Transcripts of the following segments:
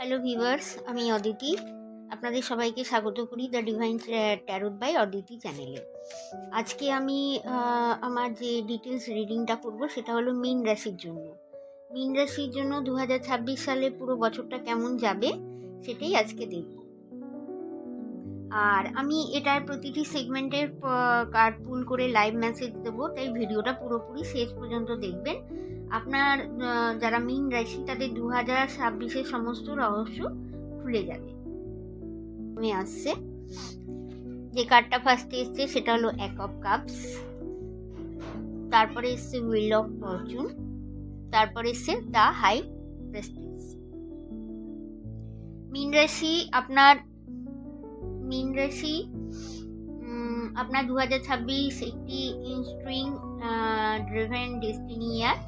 Hello viewers আমি অদিতি। আপনাদের সবাইকে স্বাগত করি the divine tarot by Aditi চ্যানেলে আজকে আমি আমার যে ডিটেলস রিডিংটা করব, সেটা হলো মীন রাশির জন্য। মীন রাশির জন্য দু হাজার ছাব্বিশ সালে পুরো বছরটা কেমন যাবে, সেটাই আজকে দেখব। আর আমি এটার প্রতিটি সেগমেন্টের কার্ড পুল করে লাইভ মেসেজ দেবো, তাই ভিডিওটা পুরোপুরি শেষ পর্যন্ত দেখবেন। আপনার যারা মিন রাশি তাদের দু হাজার ছাব্বিশের সমস্ত রহস্য খুলে যাবে। আমি আসছে। যে কার্ডটা ফার্স্টে এসছে, সেটা হলো এক অফ কাপস তারপরে এসছে উইল অফ ফরচুন তারপরে এসছে দ্য হাই প্রেস্টিজ মিন রাশি আপনার মিন রাশি আপনার দু হাজার ছাব্বিশ একটি ইনস্ট্রিং ড্রিভেন ডেস্টিনি ইয়ার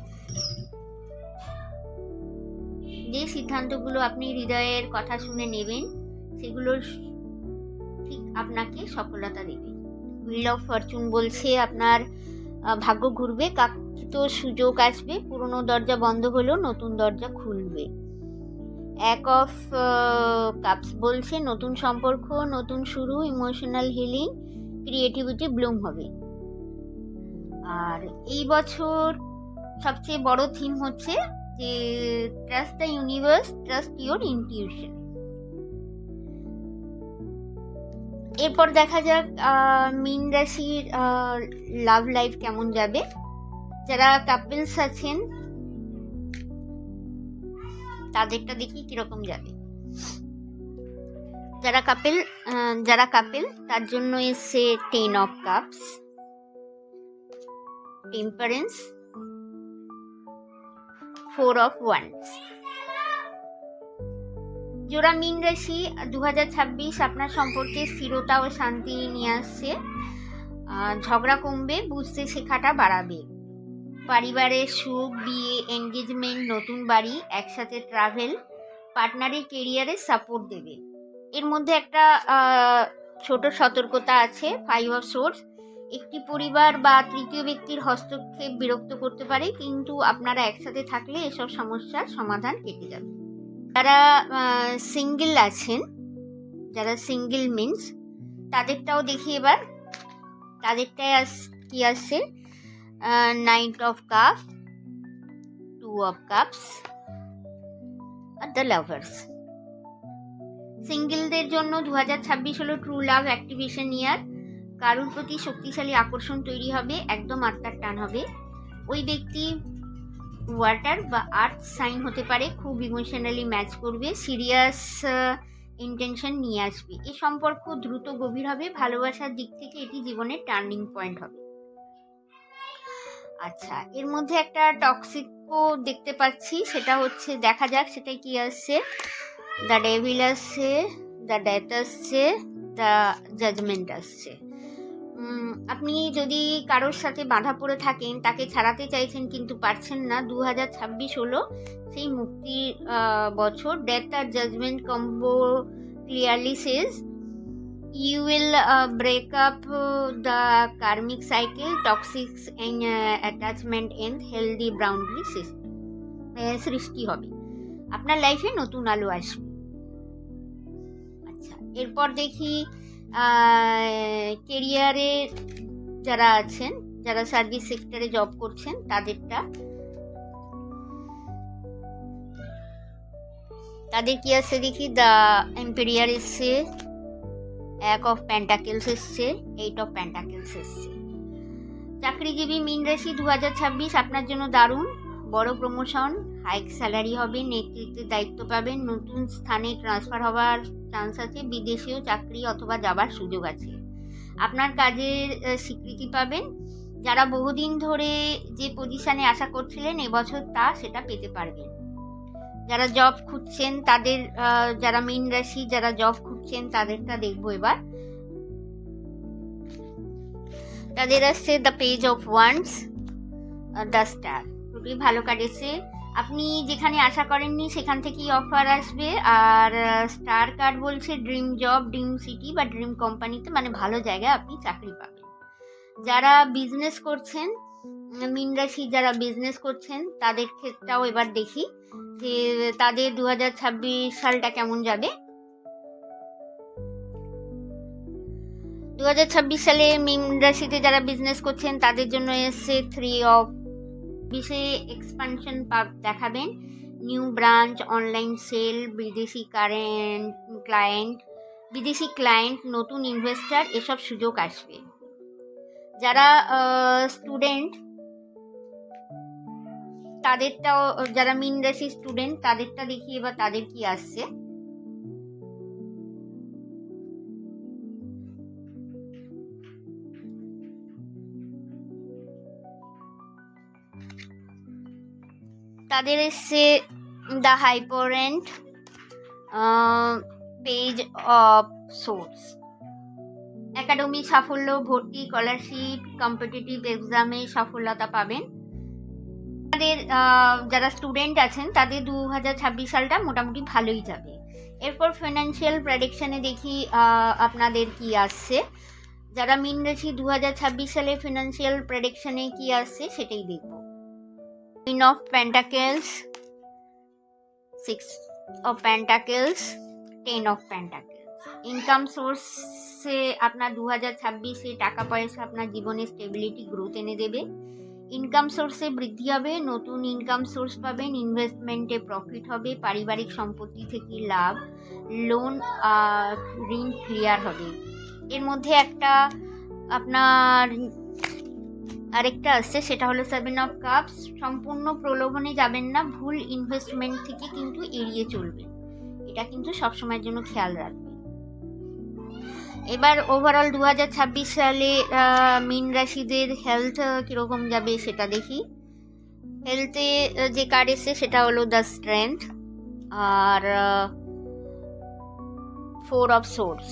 যে সিদ্ধান্তগুলো আপনি হৃদয়ের কথা শুনে নেবেন সেগুলো ঠিক আপনাকে সফলতা দেবে। হুইল অফ ফরচুন বলছে, আপনার ভাগ্য ঘুরবে কাঙ্ক্ষিত সুযোগ আসবে, পুরনো দরজা বন্ধ হলেও নতুন দরজা খুলবে। এক অফ কাপস বলছে, নতুন সম্পর্ক, নতুন শুরু ইমোশনাল হিলিং ক্রিয়েটিভিটি ব্লুম হবে। আর এই বছর সবচেয়ে বড় থিম হচ্ছে যে trust the universe trust your intuition এরপর দেখা যাক মীন রাশির লাভ লাইফ কেমন যাবে। যারা কাপলস আছেন, তাদেরটা দেখি কীরকম যাবে। যারা কাপেল যারা কাপেল তার জন্য এসছে ten of cups temperance four of wands জোড়া মীন রাশি দু আপনার সম্পর্কে স্থিরতা ও শান্তি নিয়ে আসছে। ঝগড়া কমবে, বুঝতে শেখাটা বাড়াবে। পরিবারের সুখ, বিয়ে এনগেজমেন্ট নতুন বাড়ি, একসাথে ট্রাভেল পার্টনারের কেরিয়ারে সাপোর্ট দেবে। এর মধ্যে একটা ছোট সতর্কতা আছে ফাইভ অফ সোর্স একটি পরিবার বা তৃতীয় ব্যক্তির হস্তক্ষেপ বিরক্ত করতে পারে, কিন্তু আপনারা একসাথে থাকলে এসব সমস্যার সমাধান কেটে যাবে যারা সিঙ্গেল আছেন, যারা সিঙ্গেল মিন্স তাদেরটাও দেখি এবার। তাদেরটাই আস, কি আছে knight of cup two of cups R the lovers সিঙ্গেলদের জন্য দু হাজার ছাব্বিশ হলো ট্রু লাভ অ্যাক্টিভেশন ইয়ার কারুর প্রতি শক্তিশালী আকর্ষণ তৈরি হবে, একদম আত্মার টান হবে। ওই ব্যক্তি ওয়াটার বা আর্থ সাইন হতে পারে, খুব ইমোশনালি ম্যাচ করবে সিরিয়াস ইন্টেনশন নিয়ে আসবে। এ সম্পর্ক দ্রুত গভীর হবে, ভালোবাসার দিক থেকে এটি জীবনের টার্নিং পয়েন্ট হবে। আচ্ছা এর মধ্যে একটা টক্সিকও দেখতে পাচ্ছি, সেটা হচ্ছে, দেখা যাক, সেটা কি আসছে? দ্য ডেভিল আসছে দ্য ডেথ আসছে দ্য জাজমেন্ট আসছে। আপনি যদি কারোর সাথে বাধা পড়ে থাকেন, তাকে ছাড়াতে চাইছেন কিন্তু পারছেন না দু হাজার ছাব্বিশ হলো সেই মুক্তির বছর। Death R judgment combo clearly says you will break up the karmic cycle toxics attachment and healthy system সৃষ্টি হবে। আপনার লাইফে নতুন আলো আসবে। আচ্ছা এরপর দেখি কেরিয়ারে যারা আছেন, যারা সার্ভিস সেক্টরে জব করছেন, তাদেরটা তাদের কি আছে দেখি? দ্য এম্পেরিয়ার এসছে এক অফ প্যান্টাকেলস এসছে এইট অফ প্যান্টাকেলস এসছে। চাকরিজীবী মিন রাশি দু হাজার ছাব্বিশ, আপনার জন্য দারুণ, বড় প্রমোশন হাইক স্যালারি হবে, নেতৃত্বের দায়িত্ব পাবেন, নতুন স্থানে ট্রান্সফার হওয়ার চান্স আছে, বিদেশেও চাকরি অথবা যাবার সুযোগ আছে। আপনার কাজের স্বীকৃতি পাবেন। যারা বহুদিন ধরে যে পজিশনে আশা করছিলেন, এবছর তা সেটা পেতে পারবেন। যারা জব খুঁজছেন, তাদের যারা মিন রাশি, যারা জব খুঁজছেন, তাদেরটা দেখব এবার। তাদের আসছে the page of wands the star খুবই ভালো কাটেছে আপনি যেখানে আশা করেননি সেখান থেকেই অফার আসবে। আর স্টার কার্ড বলছে ড্রিম জব ড্রিম সিটি বা ড্রিম কোম্পানিতে মানে ভালো জায়গায় আপনি চাকরি পাবেন। যারা বিজনেস করছেন মিন রাশি যারা বিজনেস করছেন, তাদের ক্ষেত্রেও এবার দেখি যে তাদের দু হাজার ছাব্বিশ সালটা কেমন যাবে। দু হাজার ছাব্বিশ সালে মিন রাশিতে যারা বিজনেস করছেন, তাদের জন্য এসছে থ্রি অফ বিষয়ে এক্সপানশন দেখাবেন। নিউ ব্রাঞ্চ অনলাইন সেল বিদেশি কারেন্ট ক্লায়েন্ট বিদেশি ক্লায়েন্ট নতুন ইনভেস্টার এসব সুযোগ আসবে। যারা স্টুডেন্ট তাদেরটাও, যারা মিন রাশি স্টুডেন্ট তাদেরটা দেখি এবার তাদের কি আসছে? তাদের এসছে the hierophant page of swords academy সাফল্য, ভর্তি স্কলারশিপ কম্পিটিটিভ এক্সামে সফলতা পাবেন। তাদের যারা স্টুডেন্ট আছেন, তাদের দু হাজার ছাব্বিশ সালটা মোটামুটি ভালোই যাবে। এরপর ফিনান্সিয়াল প্রেডিকশানে দেখি আপনাদের কি আসছে। যারা মিন রাশি দু হাজার ছাব্বিশ সালে ফিনান্সিয়াল প্রেডিকশনে কি আসছে, সেটাই দেখব। Queen of pentacles six of pentacles ten of pentacles income সোর্সে আপনার দু হাজার ছাব্বিশে টাকা পয়সা আপনার জীবনে স্টেবিলিটি গ্রোথ এনে দেবে। ইনকাম সোর্সে বৃদ্ধি হবে, নতুন ইনকাম সোর্স পাবেন ইনভেস্টমেন্টে প্রফিট হবে, পারিবারিক সম্পত্তি থেকে লাভ লোন ঋণ ক্লিয়ার হবে। এর মধ্যে একটা আপনার আরেকটা আসছে সেটা হলো সেভেন অফ কাপস সম্পূর্ণ প্রলোভনে যাবেন না, ভুল ইনভেস্টমেন্ট থেকে কিন্তু এড়িয়ে চলবেন। এটা কিন্তু সবসময়ের জন্য খেয়াল রাখবেন। এবার ওভারঅল দু হাজার ছাব্বিশ সালে মীন রাশিদের হেলথ কীরকম যাবে সেটা দেখি। হেলথে যে কার্ড এসছে, সেটা হলো দ্য স্ট্রেংথ আর ফোর অফ সোর্স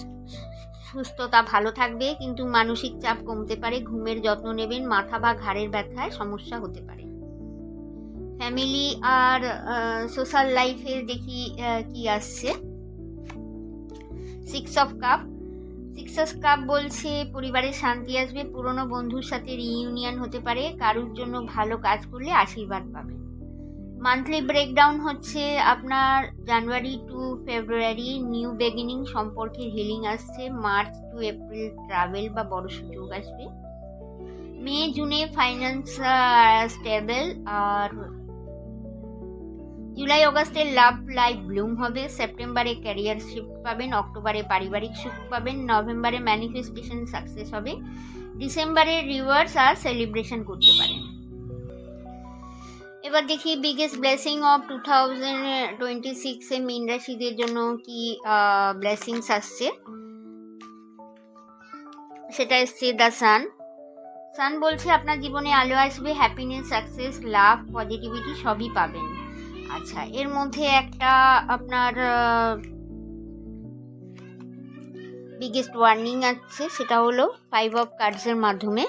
সুস্থতা ভালো থাকবে, কিন্তু মানসিক চাপ কমতে পারে, ঘুমের যত্ন নেবেন, মাথা বা ঘাড়ের ব্যথায় সমস্যা হতে পারে। ফ্যামিলি আর সোশ্যাল লাইফে দেখি কি আসছে। Six of cup. Six of cup বলছে, পরিবারের শান্তি আসবে, পুরনো বন্ধুর সাথে রিইউনিয়ন হতে পারে, কারুর জন্য ভালো কাজ করলে আশীর্বাদ পাবেন। মান্থলি ব্রেকডাউন হচ্ছে আপনার January to February new beginning সম্পর্কে হিলিং আসছে মার্চ টু এপ্রিল ট্রাভেল বা বড় সুযোগ আসবে। মে জুনে ফাইন্যান্স স্টেবল আর জুলাই অগস্টে লাভ লাইফ ব্লুম হবে সেপ্টেম্বরে ক্যারিয়ার শিফট পাবেন অক্টোবরে পারিবারিক সুখ পাবেন নভেম্বরে ম্যানিফেস্টেশন সাকসেস হবে ডিসেম্বরে রিওয়ার্ডস আর সেলিব্রেশন করতে পারেন। এবার দেখি biggest blessing of two thousand twenty সিক্সে মিন রাশিদের জন্য কি ব্লেসিংস আসছে? সেটা এসছে দ্য সান সান বলছে আপনার জীবনে আলো আসবে হ্যাপিনেস সাকসেস লাভ পজিটিভিটি সবই পাবেন। আচ্ছা এর মধ্যে একটা আপনার বিগেস্ট ওয়ার্নিং আছে, সেটা হলো ফাইভ অফ কার্ডসের মাধ্যমে।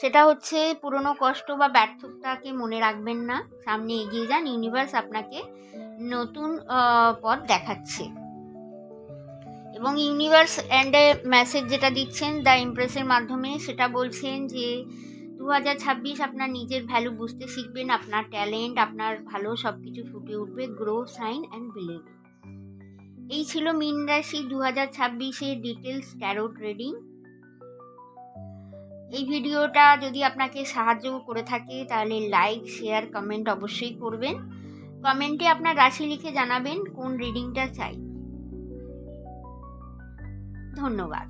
সেটা হচ্ছে পুরনো কষ্ট বা ব্যর্থতাকে মনে রাখবেন না। সামনে এগিয়ে যান ইউনিভার্স আপনাকে নতুন পথ দেখাচ্ছে। এবং ইউনিভার্স অ্যান্ড মেসেজ যেটা দিচ্ছেন দ্য ইমপ্রেসের মাধ্যমে, সেটা বলছেন যে দু হাজার ছাব্বিশ আপনার নিজের ভ্যালু বুঝতে শিখবেন, আপনার ট্যালেন্ট আপনার ভালো সব কিছু ফুটে উঠবে গ্রো সাইন অ্যান্ড বিলিভ এই ছিল মিন রাশি দু হাজার ছাব্বিশের ডিটেলস ট্যারো ট্রেডিং এই ভিডিওটা যদি আপনাকে সাহায্য করে থাকে, তাহলে লাইক শেয়ার কমেন্ট অবশ্যই করবেন। কমেন্টে আপনার রাশি লিখে জানাবেন কোন রিডিংটা চাই। ধন্যবাদ।